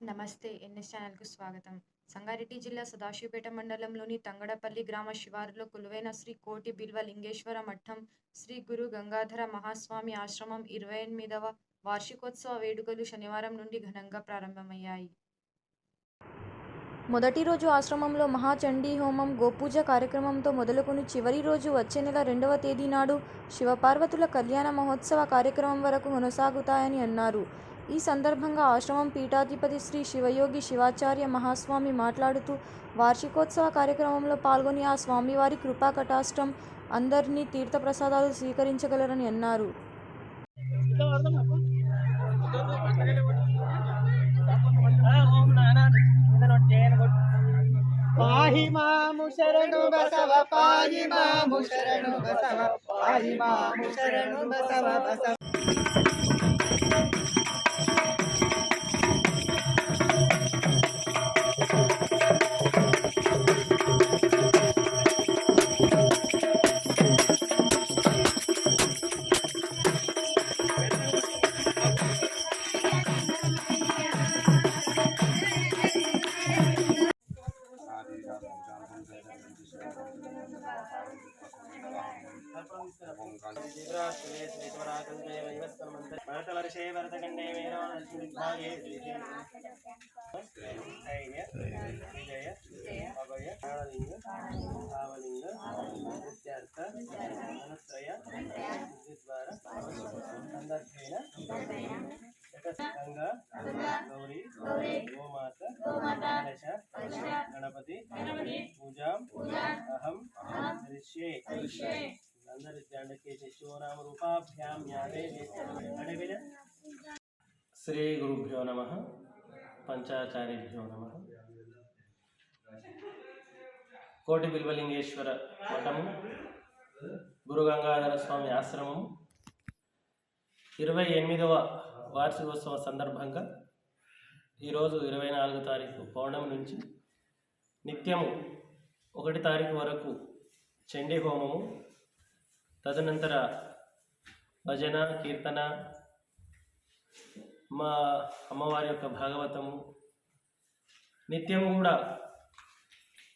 నమస్తే ఎన్ఎస్ ఛానల్కు స్వాగతం. సంగారెడ్డి జిల్లా సదాశివపేట మండలంలోని తంగడపల్లి గ్రామ శివారులో కొలువైన శ్రీ కోటి బిల్వ లింగేశ్వర మఠం శ్రీ గురు గంగాధర మహాస్వామి ఆశ్రమం ఇరవై ఎనిమిదవ వార్షికోత్సవ వేడుకలు శనివారం నుండి ఘనంగా ప్రారంభమయ్యాయి. మొదటి రోజు ఆశ్రమంలో మహాచండీ హోమం గోపూజ కార్యక్రమంతో మొదలుకొని చివరి రోజు వచ్చే నెల రెండవ తేదీ నాడు శివపార్వతుల కళ్యాణ మహోత్సవ కార్యక్రమం వరకు కొనసాగుతాయని అన్నారు. ఈ సందర్భంగా ఆశ్రమం పీఠాధిపతి శ్రీ శివయోగి శివాచార్య మహాస్వామి మాట్లాడుతూ వార్షికోత్సవ కార్యక్రమంలో పాల్గొని ఆ స్వామివారి కృపా కటాష్టం అందరినీ తీర్థప్రసాదాలు స్వీకరించగలరని అన్నారు. పాహి మాము శరణు బసవ పాహి మాము శరణు బసవ పాహి మాము శరణు బసవ బసవ. భరతవర్షే భరతఖండే మేరాగే విజయ అభయ ఆనలింగ ఆవలింగ నిత్యార్థ అనుత్రయ ద్వారా సందర్భేన గంగా గౌరీ గోమాత కలశ గణపతి పూజాం అహం కరిష్యే అందరి శివనామ రూపాభ్యాం జ్ఞానే అడవిన శ్రీ గురుభ్యో నమ పంచాచార్యభ్యో నమ. కోటి బిల్వలింగేశ్వర మఠము గురు గంగాధర స్వామి ఆశ్రమం ఇరవై ఎనిమిదవ వార్షికోత్సవ సందర్భంగా ఈరోజు ఇరవై నాలుగు తారీఖు పౌర్ణమి నుంచి నిత్యము ఒకటి తారీఖు వరకు చండీ హోమము తదనంతర భజన కీర్తన మా అమ్మవారి యొక్క భాగవతము. నిత్యము కూడా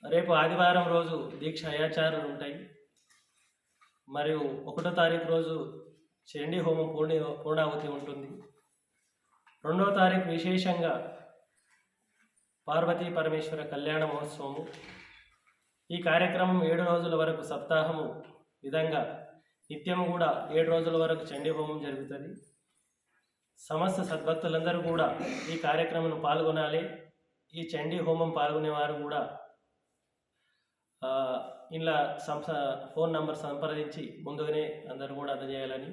రేపు ఆదివారం రోజు దీక్ష అయాచారాలు ఉంటాయి. మరియు ఒకటో తారీఖు రోజు చండీ హోమం పూర్ణి పూర్ణావతి ఉంటుంది. రెండో తారీఖు విశేషంగా పార్వతీ పరమేశ్వర కళ్యాణ మహోత్సవము. ఈ కార్యక్రమం ఏడు రోజుల వరకు సప్తాహము విధంగా నిత్యము కూడా ఏడు రోజుల వరకు చండీ హోమం జరుగుతుంది. సమస్త సద్భక్తులందరూ కూడా ఈ కార్యక్రమం పాల్గొనాలి. ఈ చండీ హోమం పాల్గొనే వారు కూడా ఇలా సంస ఫోన్ నంబర్ సంప్రదించి ముందుగానే అందరూ కూడా అందజేయాలని.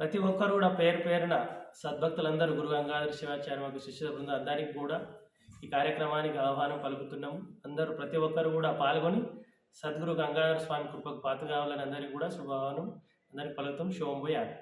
ప్రతి ఒక్కరు కూడా పేరు పేరున సద్భక్తులందరూ గురు గంగాధర శివాచార్య మాకు శిష్యుల బృందం అందరికి కూడా ఈ కార్యక్రమానికి ఆహ్వానం పలుకుతున్నాము. అందరూ ప్రతి ఒక్కరు కూడా పాల్గొని సద్గురు గంగాధర స్వామి కృపకు పాత కావాలని అందరికీ కూడా శుభాహ్వానం అందరికీ పలుకుతాం. శోభయాన్ని